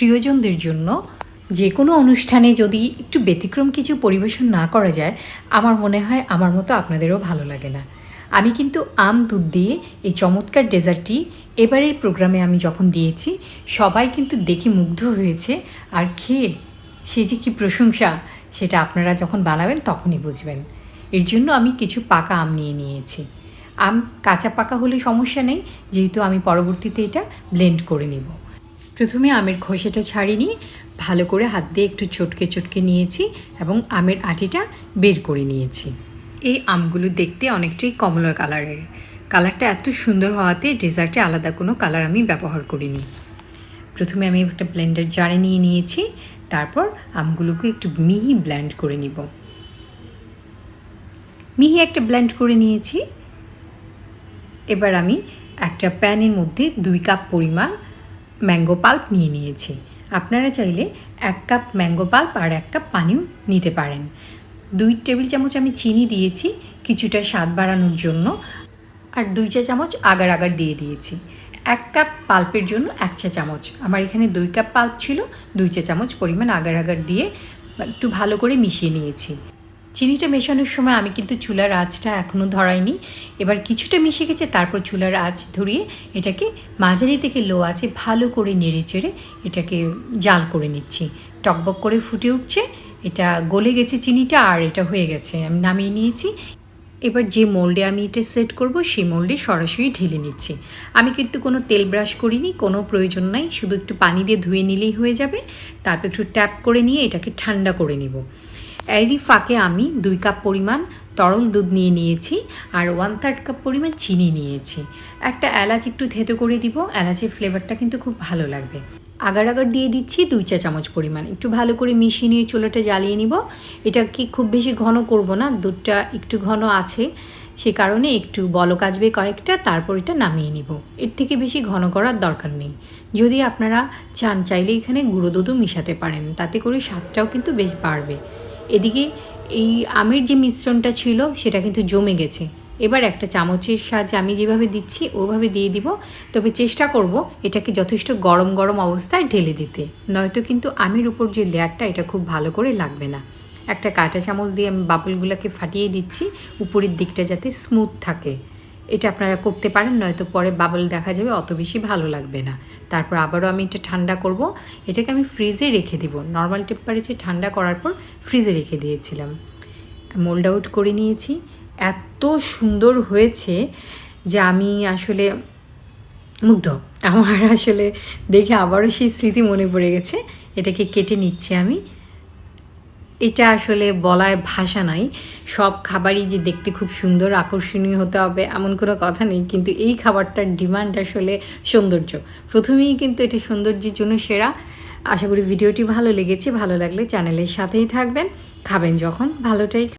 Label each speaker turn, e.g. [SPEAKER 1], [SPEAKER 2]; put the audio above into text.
[SPEAKER 1] প্রিয়জনদের জন্য যে কোনো অনুষ্ঠানে যদি একটু ব্যতিক্রম কিছু পরিবেশন না করা যায়, আমার মনে হয় আমার মতো আপনাদেরও ভালো লাগে না। আমি কিন্তু আম, দুধ দিয়ে এই চমৎকার ডেজার্টটি এবারের প্রোগ্রামে আমি যখন দিয়েছি, সবাই কিন্তু দেখে মুগ্ধ হয়েছে। আর খেয়ে সে যে কী প্রশংসা, সেটা আপনারা যখন বানাবেন তখনই বুঝবেন। এর জন্য আমি কিছু পাকা আম নিয়ে নিয়েছি। আম কাঁচা পাকা হলে সমস্যা নেই, যেহেতু আমি পরবর্তীতে এটা ব্লেন্ড করে নিব। প্রথমে আমের খোসাটা ছাড়িয়ে নিয়ে ভালো করে হাত দিয়ে একটু চটকে চটকে নিয়েছি এবং আমের আটিটা বের করে নিয়েছি। এই আমগুলো দেখতে অনেকটাই কমলা কালারের। কালারটা এত সুন্দর হওয়াতে ডেজার্টে আলাদা কোনো কালার আমি ব্যবহার করিনি। প্রথমে আমি একটা ব্লেন্ডার জারে নিয়ে নিয়েছি, তারপর আমগুলোকে একটু মিহি ব্ল্যান্ড করে নিব। মিহি একটা ব্ল্যান্ড করে নিয়েছি। এবার আমি একটা প্যানের মধ্যে দুই কাপ পরিমাণ ম্যাঙ্গো পাল্প নিয়ে নিয়েছি। আপনারা চাইলে এক কাপ ম্যাঙ্গো পাল্প আর এক কাপ পানিও নিতে পারেন। দুই টেবিল চামচ আমি চিনি দিয়েছি, কিছুটা স্বাদ বাড়ানোর জন্য। আর দুই চা চামচ আগার আগার দিয়ে দিয়েছি। এক কাপ পাল্পের জন্য এক চা চামচ। আমার এখানে দুই কাপ পাল্প ছিল, দুই চা চামচ পরিমাণ আগার আগার দিয়ে একটু ভালো করে মিশিয়ে নিয়েছি। চিনিটা মেশানোর সময় আমি কিন্তু চুলার আঁচটা এখনও ধরাইনি। এবার কিছুটা মিশে গেছে, তারপর চুলার আঁচ ধরিয়ে এটাকে মাঝারি থেকে লো আছে ভালো করে নেড়ে চেড়ে এটাকে জাল করে নিচ্ছি। টকবক করে ফুটে উঠছে, এটা গলে গেছে চিনিটা আর এটা হয়ে গেছে, আমি নামিয়ে নিয়েছি। এবার যে মোল্ডে আমি এটা সেট করব, সেই মোল্ডে সরাসরি ঢেলে নিচ্ছি। আমি কিন্তু কোনো তেল ব্রাশ করিনি, কোনো প্রয়োজন নাই, শুধু একটু পানি দিয়ে ধুয়ে নিলেই হয়ে যাবে। তারপর একটু ট্যাপ করে নিয়ে এটাকে ঠান্ডা করে নিব। এরই ফাঁকে আমি দুই কাপ পরিমাণ তরল দুধ নিয়ে নিয়েছি আর ওয়ান থার্ড কাপ পরিমাণ চিনি নিয়েছি। একটা এলাচ একটু থেতো করে দিব, এলাচের ফ্লেভারটা কিন্তু খুব ভালো লাগবে। আগার আগার দিয়ে দিচ্ছি দুই চা চামচ পরিমাণ। একটু ভালো করে মিশিয়ে নিয়ে চুলাটা জ্বালিয়ে নিব। এটা কি খুব বেশি ঘন করব না, দুধটা একটু ঘন আছে। সে কারণে একটু বলক আসবে কয়েকটা, তারপর এটা নামিয়ে নিব। এর থেকে বেশি ঘন করার দরকার নেই। যদি আপনারা চান, চাইলে এখানে গুঁড়ো দুধও মিশাতে পারেন। তাতে করে স্বাদটাও কিন্তু বেশ বাড়বে। এদিকে এই আমের যে মিশ্রণটা ছিল, সেটা কিন্তু জমে গেছে। এবার একটা চামচের সাহায্যে আমি যেভাবে দিচ্ছি, ওভাবে দিয়ে দিব। তবে চেষ্টা করব এটাকে যথেষ্ট গরম গরম অবস্থায় ঢেলে দিতে। নয়তো কিন্তু আমের উপর যে লেয়ারটা, এটা খুব ভালো করে লাগবে না। একটা কাঁটা চামচ দিয়ে আমি বাবলগুলোকে ফাটিয়ে দিচ্ছি, উপরের দিকটা যাতে স্মুথ থাকে। এটা আপনারা করতে পারেন, নয়তো পরে বাবল দেখা যাবে, অত বেশি ভালো লাগবে না। তারপর আবারও আমি এটা ঠান্ডা করব। এটাকে আমি ফ্রিজে রেখে দিব। নর্মাল টেম্পারেচার ঠান্ডা করার পর ফ্রিজে রেখে দিয়েছিলাম। মোল্ড আউট করে নিয়েছি। এত সুন্দর হয়েছে যে আমি আসলে মুগ্ধ। আমার আসলে দেখে আবারও সেই স্মৃতি মনে পড়ে গেছে। এটাকে কেটে নিচ্ছি আমি। এটা আসলে বলায় ভাষা নাই। সব খাবারই যে দেখতে খুব সুন্দর, আকর্ষণীয় হতে হবে এমন কোনো কথা নেই, কিন্তু এই খাবারটার ডিমান্ড আসলে সৌন্দর্য। প্রথমেই কিন্তু এটা সৌন্দর্যের জন্য সেরা। আশা করি ভিডিওটি ভালো লেগেছে, ভালো লাগলে চ্যানেলের সাথেই থাকবেন। খাবেন যখন, ভালোটাই